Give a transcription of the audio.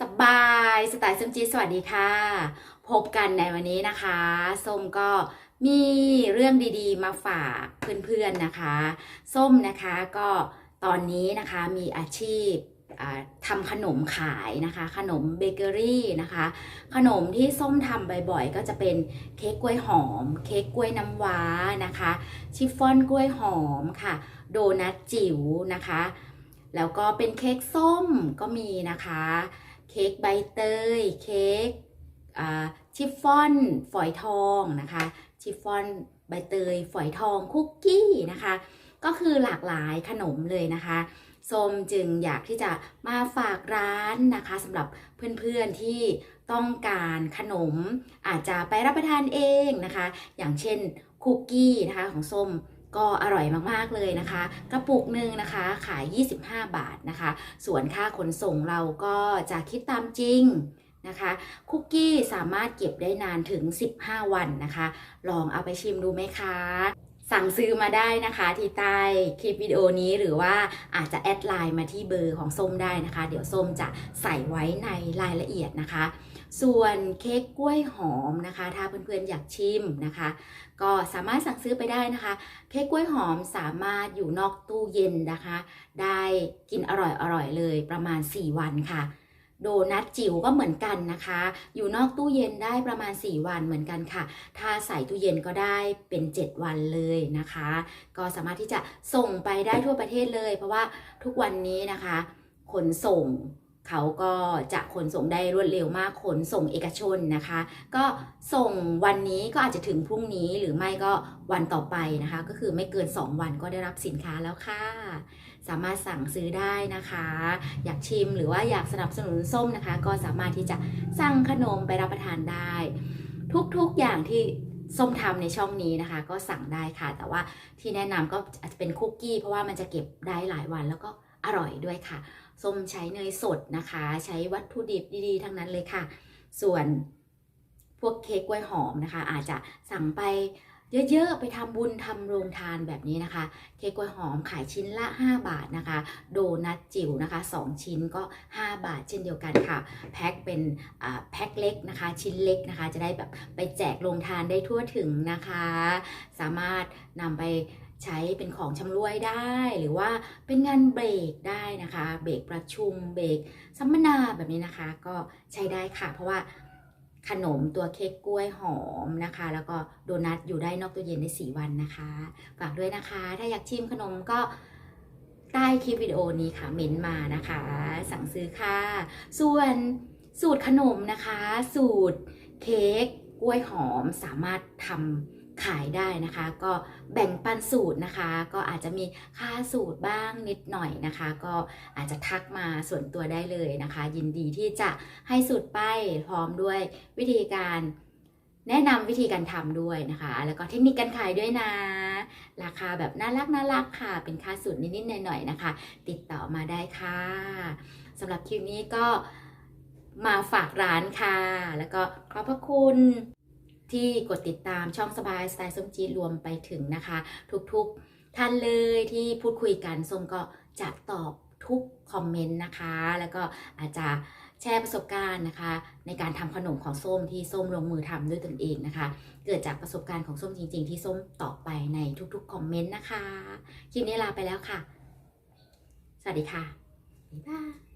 สบายสไตล์ส้มจีสวัสดีค่ะ พบกันในวันนี้นะคะส้มก็มีเรื่องดีๆ มาฝากเพื่อนๆนะคะ ส้มนะคะก็ตอนนี้นะคะมีอาชีพทำขนมขายนะคะ ขนมเบเกอรี่นะคะ ขนมที่ส้มทำบ่อยๆ ก็จะเป็นเค้กกล้วยหอม เค้กกล้วยน้ำว้านะคะ ชิฟฟ่อนกล้วยหอมค่ะ โดนัทจิ๋วนะคะ แล้วก็เป็นเค้กส้มก็มีนะคะ เค้กใบเตย เค้กชิฟฟ่อนฝอยทองนะคะ ชิฟฟ่อนใบเตย ฝอยทองคุกกี้นะคะ ก็คือหลากหลายขนมเลยนะคะส้มจึงอยากที่จะมาฝากร้านนะคะสำหรับเพื่อนๆที่ต้องการขนมอาจจะไปรับประทานเองนะคะ อย่างเช่นคุกกี้นะคะของส้ม ก็อร่อยมากๆเลยนะคะ กระปุกหนึ่งนะคะขาย 25 บาทนะคะ ส่วนค่าขนส่งเราก็จะคิดตามจริงนะคะคุกกี้สามารถเก็บได้นานถึง 15 วันนะคะ ลองเอาไปชิมดูไหมคะ สั่งซื้อมาได้นะคะ ที่ใต้คลิปวิดีโอนี้หรือว่าอาจจะแอดไลน์มาที่เบอร์ของส้มได้นะคะ เดี๋ยวส้มจะใส่ไว้ในรายละเอียดนะคะ ส่วนเค้กกล้วยหอมนะคะ ถ้าเพื่อนๆอยากชิมนะคะ ก็สามารถสั่งซื้อไปได้นะคะ เค้กกล้วยหอมสามารถอยู่นอกตู้เย็นนะคะ ได้กินอร่อยๆเลยประมาณ 4 วันค่ะ โดนัทจิ๋วก็เหมือนกันนะคะ อยู่นอกตู้เย็นได้ประมาณ 4 วันเหมือนกันค่ะ ถ้าใส่ตู้เย็นก็ได้เป็น 7 วันเลยนะคะ ก็สามารถที่จะส่งไปได้ทั่วประเทศเลย เพราะว่าทุกวันนี้นะคะ ขนส่ง เขาก็จะขนส่งได้รวดเร็วมากขนส่งเอกชนนะคะ ก็ส่งวันนี้ก็อาจจะถึงพรุ่งนี้หรือไม่ก็วันต่อไปนะคะ ก็คือไม่เกิน 2 วันก็ได้รับสินค้าแล้วค่ะ สามารถสั่งซื้อได้นะคะ อยากชิมหรือว่าอยากสนับสนุนส้มนะคะ ก็สามารถที่จะสั่งขนมไปรับประทานได้ ทุกๆอย่างที่ส้มทำในช่องนี้นะคะ ก็สั่งได้ค่ะ แต่ว่าที่แนะนำก็อาจจะเป็นคุกกี้เพราะว่ามันจะเก็บได้หลายวันแล้วก็อร่อยด้วยค่ะ ส้มใช้เนยสดนะคะ ใช้วัตถุดิบดีๆ ทั้งนั้นเลยค่ะ ส่วนพวกเค้กกล้วยหอมนะคะ อาจจะสั่งไปเยอะๆ ไปทำบุญทำโรงทานแบบนี้นะคะ เค้กกล้วยหอมขายชิ้นละ 5 บาทนะคะ โดนัทจิ๋วนะคะ 2 ชิ้นก็ 5 บาทเช่นเดียวกันค่ะ แพ็คเป็นแพ็คเล็กนะคะ ชิ้นเล็กนะคะ จะได้แบบไปแจกโรงทานได้ทั่วถึงนะคะ สามารถนำไป ใช้เป็นของชำร่วยได้ หรือว่าเป็นงานเบรกได้นะคะ เบรกประชุม เบรกสัมมนาแบบนี้นะคะ ก็ใช้ได้ค่ะ เพราะว่าขนมตัวเค้กกล้วยหอมนะคะ แล้วก็โดนัทอยู่ได้นอกตู้เย็นได้ 4 วันนะคะ ฝากด้วยนะคะ ถ้าอยากชิมขนมก็ใต้คลิปวิดีโอนี้ค่ะเม้นต์มานะคะ สั่งซื้อค่ะ ส่วนสูตรขนมนะคะ สูตรเค้กกล้วยหอมสามารถทำ ขายได้นะคะ ก็แบ่งปันสูตรนะคะ ก็อาจจะมีค่าสูตรบ้างนิดหน่อยนะคะ ก็อาจจะทักมาส่วนตัวได้เลยนะคะ ยินดีที่จะให้สูตรไปพร้อมด้วยวิธีการแนะนำวิธีการทำด้วยนะคะ แล้วก็เทคนิคการขายด้วยนะ ราคาแบบน่ารักน่ารักค่ะ เป็นค่าสูตรนิดๆหน่อยๆนะคะ ติดต่อมาได้ค่ะสำหรับคลิปนี้ก็มาฝากร้านค่ะ แล้วก็ขอบพระคุณ ที่กดติดตามช่องสบายสไตล์ส้มจีรวมไปถึงนะคะ ทุกๆท่านเลยที่พูดคุยกันส้มก็จะตอบทุกคอมเมนต์นะคะ แล้วก็อาจจะแชร์ประสบการณ์นะคะ ในการทำขนมของส้มที่ส้มลงมือทำด้วยตนเองนะคะ เกิดจากประสบการณ์ของส้มจริง ๆ ที่ส้มตอบไปในทุกๆคอมเมนต์นะคะคลิปนี้ลาไปแล้วค่ะ สวัสดีค่ะบ๊ายบาย